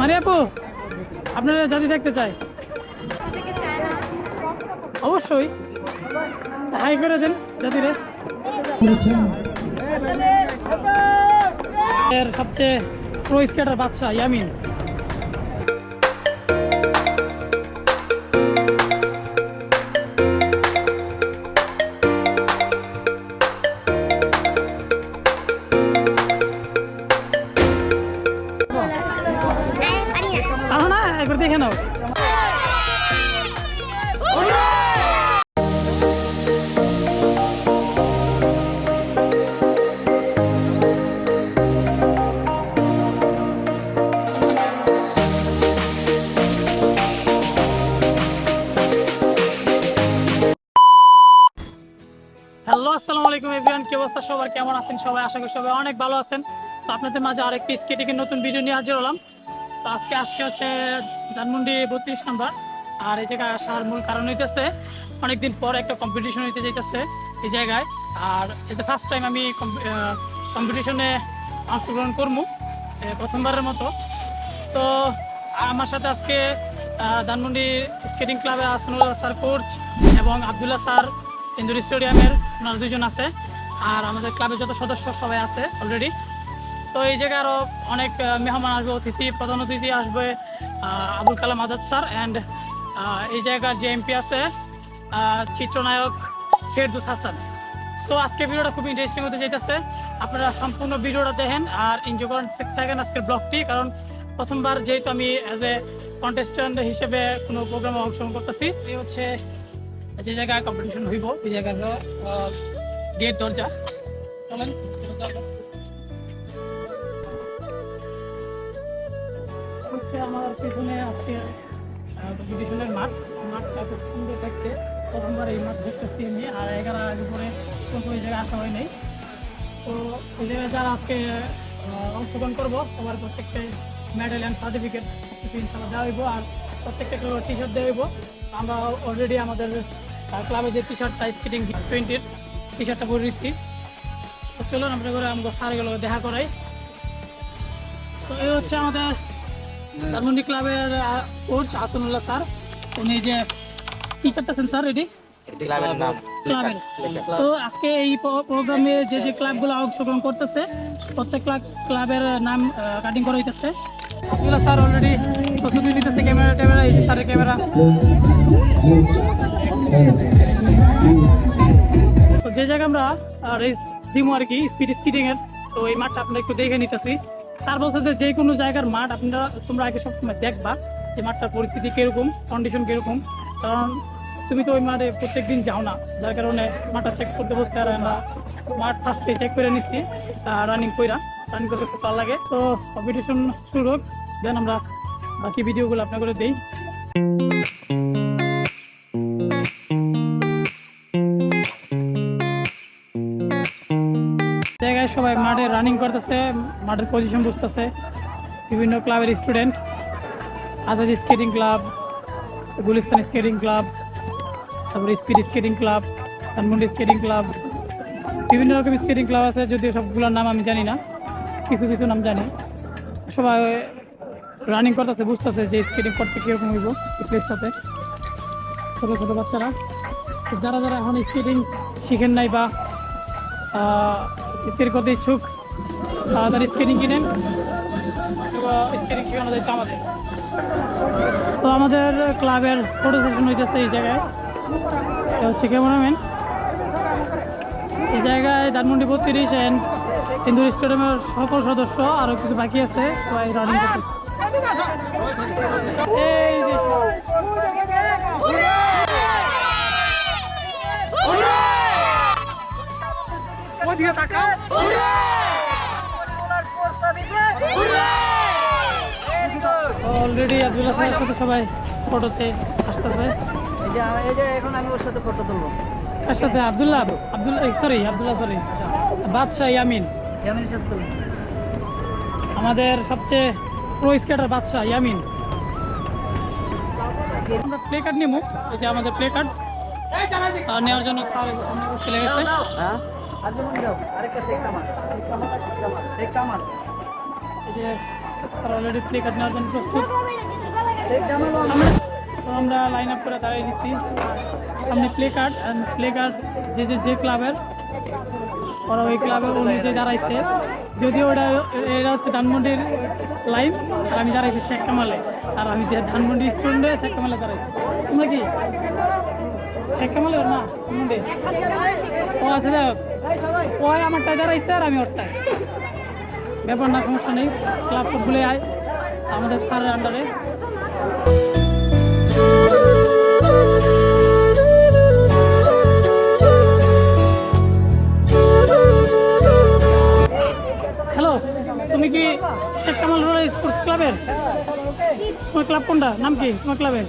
মানে আপু, আপনারা জাতি দেখতে চাই অবশ্যই। হাই করে দেন জাতিরে। এর সবচেয়ে প্রো স্কেটার বাদশাহ ইয়ামিন। একবার দেখে নাও। হ্যালো, আসসালামু আলাইকুম এভরিওয়ান কি অবস্থা? সবার কেমন আছেন? সবাই আশা করি সবাই অনেক ভালো আছেন। তো আপনাদের মাঝে আরেকটি স্কেটিংয়ের নতুন ভিডিও নিয়ে হাজির হলাম। তো আজকে আসছে হচ্ছে ধানমন্ডি বত্রিশ নাম্বার। আর এই জায়গায় আসার মূল কারণ হইতেছে, অনেকদিন পর একটা কম্পিটিশন হইতে যাইতেছে এই জায়গায়। আর এই যে ফার্স্ট টাইম আমি কম্পিটিশনে অংশগ্রহণ করব প্রথমবারের মতো। তো আমার সাথে আজকে ধানমন্ডি স্কেটিং ক্লাবে আসনুল স্যার কোচ এবং আবদুল্লাহ স্যার ইন্দুর স্টেডিয়ামের ওনারা দুজন আছে। আর আমাদের ক্লাবের যত সদস্য সবাই আছে অলরেডি তো এই জায়গায় আরও অনেক মেহমান আসবে, অতিথি, প্রধান অতিথি আসবে আবুল কালাম আজাদ স্যার অ্যান্ড এই জায়গার যে এমপি আছে চিত্রনায়ক ফেরদুস হাসান। সো আজকে ভিডিওটা খুব ইন্টারেস্টিং হতে যাইতেছে আপনারা সম্পূর্ণ ভিডিওটা দেখেন আর এনজয় করেন থাকেন আজকের ব্লগটি, কারণ প্রথমবার যেহেতু আমি অ্যাজ এ কন্টেস্ট্যান্ট হিসেবে কোনো প্রোগ্রামে অংশগ্রহণ করতেছি, এই হচ্ছে যে জায়গায় কম্পিটিশন হইব ওই জায়গার গেট দরজা। চলেন আমার পেছনে আজকে কম্পিটিশনের মাঠ, মাঠটা খুব সুন্দর দেখতে। প্রথমবার এই মাঠ দেখতেছি আমি, আর এগারো আগে পরে কোনো এই জায়গায় আসা হয় নাই। তো এই জায়গায় যারা আজকে অংশগ্রহণ করব, সবার প্রত্যেকটা মেডেল অ্যান্ড সার্টিফিকেট ইনশাল্লাহ দেওয়া হইব, আর প্রত্যেকটা টি শার্ট দেওয়া হইব। আমরা অলরেডি আমাদের ক্লাবে যে টি শার্টটা স্কেটিং টোয়েন্টির টি শার্টটা পরে দিচ্ছি তো চলুন, আমরা করে আমাকে স্যারগুলো দেখা করাই। তো এই হচ্ছে আমাদের ধানমন্ডি ক্লাবের কোচ আসনুল্লাহ স্যার। উনি যে কি করতেছেন স্যার এটি? ক্লাবের তো আজকে এই প্রোগ্রামে যে যে ক্লাবগুলো অংশগ্রহণ করতেছে প্রত্যেক ক্লাব- ক্লাবের নাম কাটিং করা হইতেছে। আব্দুল্লাহ স্যার অলরেডি প্রস্তুতি নিতেছে ক্যামেরা ট্যামেরা এই যে স্যারের ক্যামেরা। তো যে জায়গায় আমরা রেস দিমো আর কি স্পিড স্কিটিং এর তো এই মাঠটা আপনারা একটু দেখে নিতেছি। তার বলছে যে যে কোনো জায়গার মাঠ আপনারা তোমরা আগে সবসময় দেখবা যে মাঠটার পরিস্থিতি কীরকম কন্ডিশন কীরকম। কারণ তুমি তো ওই মাঠে প্রত্যেক দিন যাও না, যার কারণে মাঠটা চেক করতে বসতে আর আমরা মাঠ ফার্স্টে চেক করে নিচ্ছি রানিং কইরা রানিং করতে খুব ভালো লাগে। তো কম্পিটিশন শুরু হোক, দেন আমরা বাকি ভিডিওগুলো আপনাকে দিই। সবাই মাঠে রানিং করতেছে, মাঠের পজিশন বুঝতেছে। বিভিন্ন ক্লাবের student Azad skating club Gulistan skating club তারপরে speed skating club Dhanmondi skating club বিভিন্ন রকম স্কেটিং ক্লাব আছে, যদিও সবগুলোর নাম আমি জানি না। কিছু কিছু নাম জানি। সবাই রানিং করতেছে, বুঝতেছে যে স্কেটিং করতে কীরকম হইব এই প্লেসটাতে ছোটো ছোটো বাচ্চারা। যারা যারা এখন স্কেটিং শিখেন নাই বা স্কেটিং করতে ইচ্ছুক তাড়াতাড়ি স্কেটিং কিনেন আমাদের। তো আমাদের ক্লাবের ফটো সেশন হইতেছে এই জায়গায়। হচ্ছে ক্যামেরাম্যান এই জায়গায় ধানমন্ডি বত্রিশ অ্যান্ড হিন্দু স্টেডিয়ামের সকল সদস্য আরও কিছু বাকি আছে, সবাই রানিং যে অলরেডি আব্দুল্লাহ স্যারের সাথে সবাই ফটোতে আসতেছে। এই যে এই যে এখন আমি ওর সাথে ফটো তুলবো। তার সাথে? Abdullah Abdullah sorry Abdullah sorry Badshah Yamin. ইয়ামিনের সাথে তুলবো। আমাদের সবচেয়ে প্রো স্কেটার বাদশাহ ইয়ামিন। আমরা প্লে কার্ড নিবো এই যে আমাদের প্লে কার্ড নেওয়ার জন্য চলে গেছে। হ্যাঁ? আর যেমন নেওয়ার জন্য আমরা লাইন আপ করে দাঁড়িয়ে দিচ্ছি। সামনে প্লে কার্ড প্লে কার্ড যে যে ক্লাবের ওরা ওই ক্লাবের অনুযায়ী দাঁড়াইছে। যদিও ওটা এটা হচ্ছে ধানমন্ডির লাইন আর আমি দাঁড়াইছি শেখ কামালে। আর আমি যে ধানমন্ডি স্টুডেন্টে শেখ কামালে দাঁড়াইছি। তোমরা কি? শেখ কামালে ওর না ধানমন্ডি ও হোক। ও আমারটায় দাঁড়াইছে আর আমি ওরটায় ব্যাপার না, সমস্যা নেই। ক্লাব ফুটবলে আয়। আমাদের স্যারের আন্ডারে হ্যালো তুমি কি শেখ কামাল রোড স্পোর্টস ক্লাবের? তোমার ক্লাব কোনটা? নাম কি? তোমার ক্লাবের?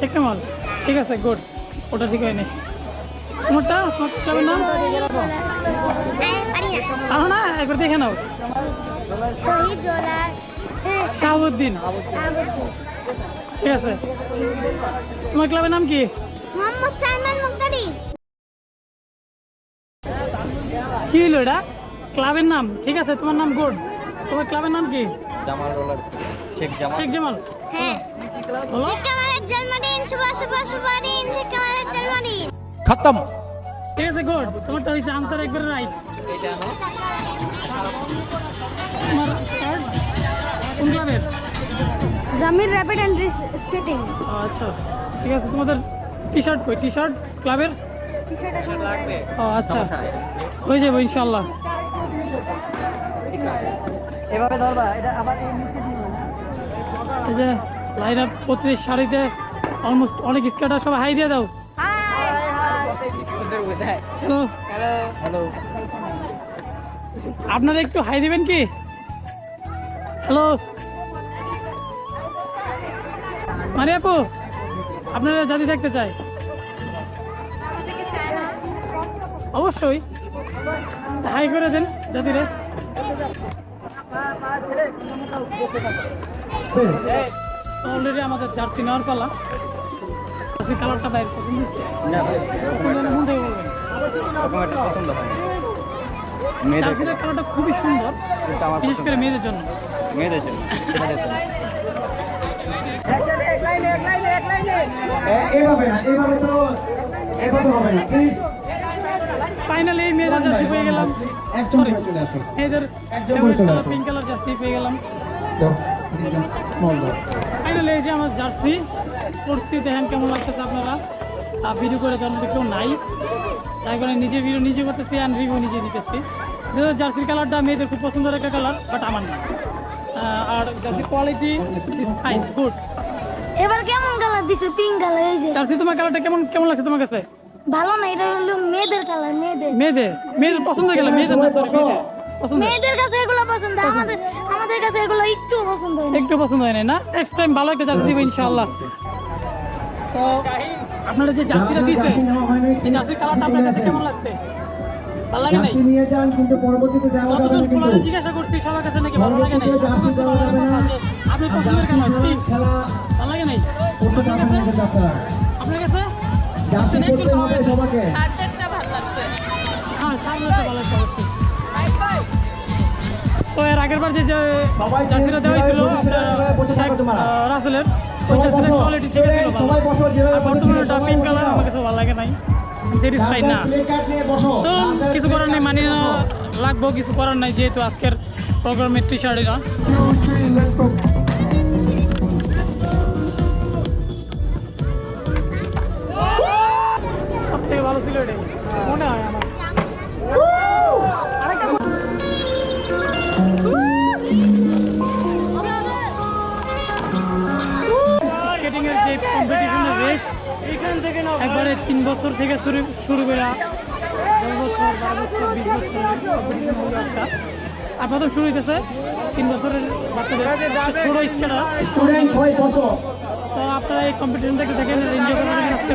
শেখ কামাল ঠিক আছে গুড ওটা ঠিক হয়নি। তোমারটা? তোমার ক্লাবের নাম? আহ না একবার দেখে নাও। শাহাবুদ্দিন। ঠিক আছে। তোমার ক্লাবের নাম কি? কি হলো এটা? ক্লাবের নাম। ঠিক আছে তোমার নাম গুড তোমার ক্লাবের নাম কি? জামাল শেখ জামাল। শেখ জামাল। হ্যাঁ। খতম। ঠিক আছে গুড। তোমার তো হইছে আনসার একবার রাইট ক্লাবের জামির র্যাপিড স্কেটিং আচ্ছা। ঠিক আছে তোমাদের টি শার্ট কই টি শার্ট ক্লাবের ও আচ্ছা। হয়ে যাবে ইনশাল্লাহ এভাবে ধরবা এটা আবার এই লাইন আপ পঁচিশ শাড়িতে অলমোস্ট অনেক স্কেটার সব হাই দিয়ে দাও। হ্যালো হ্যালো হ্যালো আপনারা একটু হাই দিবেন কি? হ্যালো মারি আপু আপনারা জাতি দেখতে চাই। অবশ্যই। হাই করে দেন জাতিরে। অলরেডি আমাদের জার্সি নেওয়ার পালা। জার্সি কালারটা বাইর পছন্দ কালারটা খুবই সুন্দর বিশেষ করে মেয়েদের জন্য। মেয়েদের জন্য ছেলেদের জন্য। এভাবে না এভাবে তো এভাবে হবে না প্লিজ ফাইনালি মেয়েদের জার্সি পেয়ে গেলাম। মেয়েদের পিঙ্ক কালার জার্সি পেয়ে গেলাম। ফাইনালি এই যে আমার জার্সি পড়ছি দেখেন কেমন লাগতেছে আপনারা? আর ভিডিও করে তেমন কেউ নাই। তাই করে নিজে ভিডিও নিজে করতেছি আর রিভিউ নিজে দিতেছি। যদিও জার্সির কালারটা মেয়েদের খুব পছন্দের একটা কালার বাট আমার না। আর জার্সির কোয়ালিটি ফাইন গুড এবার কেমন কালার দিছে? পিঙ্ক কালার এই যে। জার্সি তোমার কালারটা কেমন কেমন লাগছে তোমার কাছে? ভালো না এটা হলো মেয়েদের কালার মেয়েদের। মেয়েদের? মেয়েদের পছন্দ গেল মেয়েদের না সরি মেয়েদের। পছন্দ? মেয়েদের কাছে এগুলো পছন্দ আমাদের আমাদের কাছে এগুলো একটু পছন্দ হয় একটু পছন্দ হয় নাই না? নেক্সট টাইম ভালো একটা জার্সি দিব ইনশাআল্লাহ। তো আপনারা যে জার্সিটা দিয়েছে এই জার্সির কালারটা আপনার কাছে কেমন লাগছে? ভালো লাগে নাই? নিয়ে যান কিন্তু পরবর্তীতে যাওয়া যাবে না কিন্তু। জিজ্ঞাসা করছি সবার কাছে নাকি ভালো লাগে নাই? জার্সি দেওয়া যাবে না। আপনি পছন্দের কেন খেলা ভালো লাগে নাই? আপনার কাছে? আপনারা। জার্সি করতে হবে হ্যাঁ ভালো লাগছে অবশ্যই। তো এর আগের বার যে জার্সিটা দেওয়া হয়েছিল। রাসেলের। ওই জার্সিটার কোয়ালিটি ঠিক ছিল ভালো সবাই বসো যেভাবে আর বর্তমানে ওটা পিঙ্ক কালার আমার কাছে ভালো লাগে নাই। স্যাটিসফাইড না। তো কিছু করার নেই মানিয়ে লাগবো কিছু করার নাই যেহেতু আজকের প্রোগ্রামের টি সব থেকে ভালো ছিল এটাই। মনে হয় আমার। একবারে তিন বছর থেকে শুরু শুরু করে দশ বছর বারো বছর বিশ বছর আপাতত শুরু হইতেছে তিন বছরের বাচ্চাদের। তো আপনারা এই কম্পিটিশন থেকে দেখেন এনজয় করবেন আজকে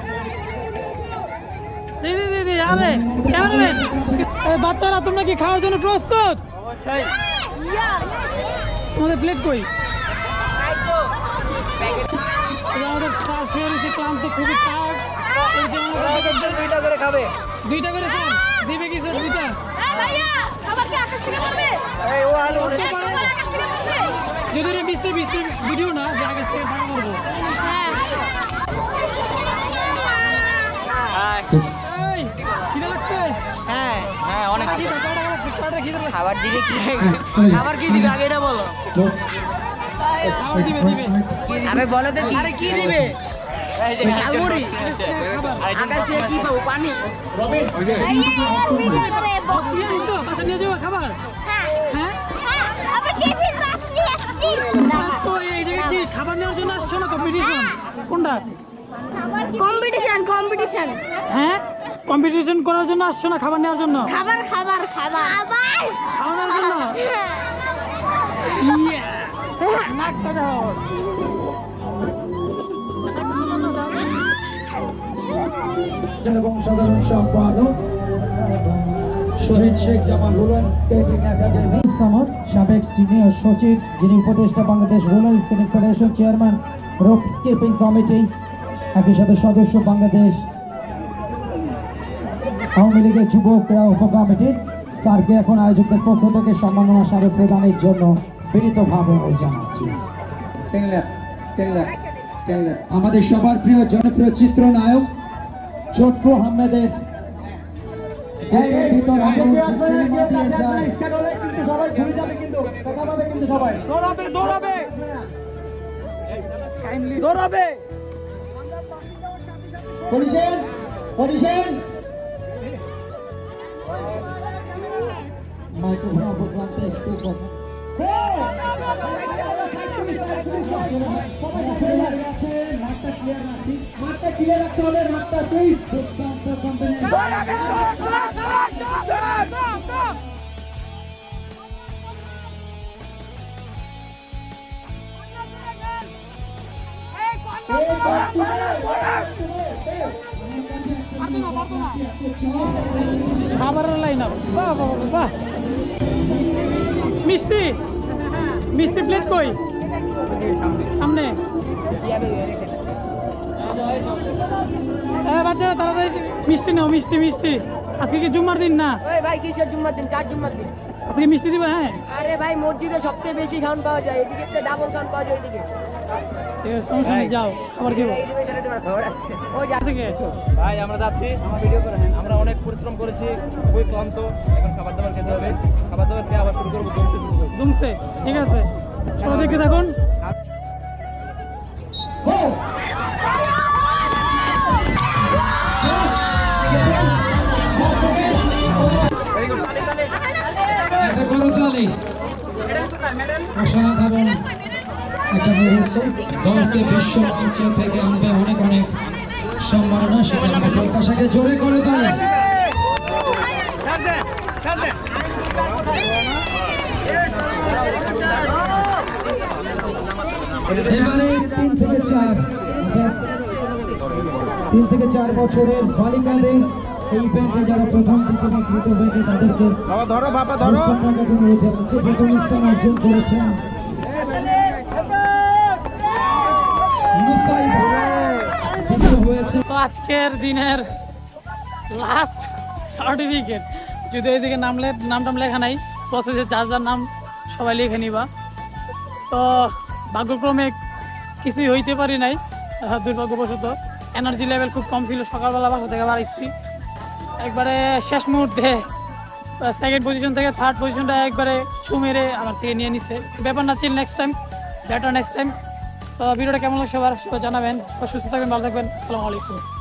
আর ক্যামেরাম্যান এই বাচ্চারা তোমরা কি খাওয়ার জন্য প্রস্তুত? অবশ্যই। তোমাদের প্লেট কই? আমাদের শুয়ে রয়েছে ক্লান্ত খুবই টায়ার্ড এই যে দুইটা করে খাবে। দুইটা করে দিবে কি স্যার দুইটা? যদি বিশটা বিশটা ভিডিও না যে আগে থেকে করব। এই খিদে লাগছে? হ্যাঁ। হ্যাঁ অনেক কি খিদে। লাগছে খাবার দিবে কি? খাবার কি দিবে? আগে এটা বলো। খাবার দিবে দিবে। আবে বলো তো আরে কি দিবে? আকাশে কি পাবো? পানি? খাবার? হ্যাঁ। কি খাবার নেওয়ার জন্য আসছো না কম্পিটিশন কোনটা? কম্পিটিশন কম্পিটিশন হ্যাঁ? কম্পিটিশন করার জন্য আসছো না খাবার নেওয়ার জন্য? খাবার খাবার খাবার। খাবার? খাওয়ানোর জন্য? নাকটা দাও এবং সাধারণ সম্পাদক Shahid Sheikh Jamal roller skating academy. সনদ সাবেক সিনিয়র সচিব যিনি উপদেষ্টা Bangladesh skating federation chairman rope skipping committee. একই সাথে সদস্য বাংলাদেশ আওয়ামী লীগের যুব ক্রীড়া উপকমিটির স্যারকে এখন আয়োজকদের পক্ষ থেকে সম্মাননা স্মারক প্রদানের জন্য বিনীতভাবে জানাচ্ছি। আমাদের সবার প্রিয় জনপ্রিয় চিত্রনায়ক ছোট্ট আহমেদের। দৌড়াবে অপর প্রান্তে স্পিক করুন মাঠটা ক্লিয়ার রাখতে হবে মাঠটা প্লিজ দুর্দান্ত কম্বিনেশন খাবারের লাইন আপ বাহ বাহ মিষ্টি? মিষ্টি প্লেট কই? সামনে। বাচ্চারা তাড়াতাড়ি মিষ্টি নাও মিষ্টি মিষ্টি। আজকে কি জুম্মার দিন না? ভাই কিসের জুম্মার দিন? কার জুম্মার দিন? আজকে মিষ্টি দিবে হ্যাঁ? আরে ভাই মসজিদে সবচেয়ে বেশি সাউন্ড পাওয়া যায়। এদিকে ডাবল সাউন্ড পাওয়া যায় এদিকে সমস্যা নেই যাও দিব থেকে ভাই আমরা যাচ্ছি আমার ভিডিও করে আমরা অনেক পরিশ্রম করেছি খুবই ক্লান্ত এখন খাবার দাবার খেতে হবে। খাবার দাবার খেয়ে আবার শুরু করব জমতে জমছে ঠিক আছে। সবাই দেখতে থাকুন। অসাধারণ একটা মুহূর্ত দলকে বিশ্ব মঞ্চ থেকে আনবে অনেক অনেক সম্মাননা সেটা আমাদের প্রত্যাশাকে জোরে করে তালে? এবারে তিন থেকে চার তিন থেকে চার বছরের বালিকাদের এই ইভেন্টে যারা প্রথম প্রতিভাকৃত হয়েছে তাদেরকে প্রথম স্থান অর্জন করেছেন। আজকের দিনের লাস্ট সার্টিফিকেট যদি ওইদিকে নাম লে- নাম টাম লেখা নাই প্রসেসে যার যার নাম সবাই লিখে নিবা। তো ভাগ্যক্রমে কিছুই হইতে পারি নাই দুর্ভাগ্যবশত। এনার্জি লেভেল খুব কম ছিল, সকালবেলা বাসা থেকে বাড়াইছি একবারে শেষ মুহূর্তে সেকেন্ড পজিশন থেকে থার্ড পজিশনটা একবারে ছু মেরে আমার থেকে নিয়ে নিছে। ব্যাপার না ছিল next time better next time ভিডিওটা কেমন লাগছে আবার জানাবেন। সুস্থ থাকবেন ভালো থাকবেন। আসসালামু আলাইকুম।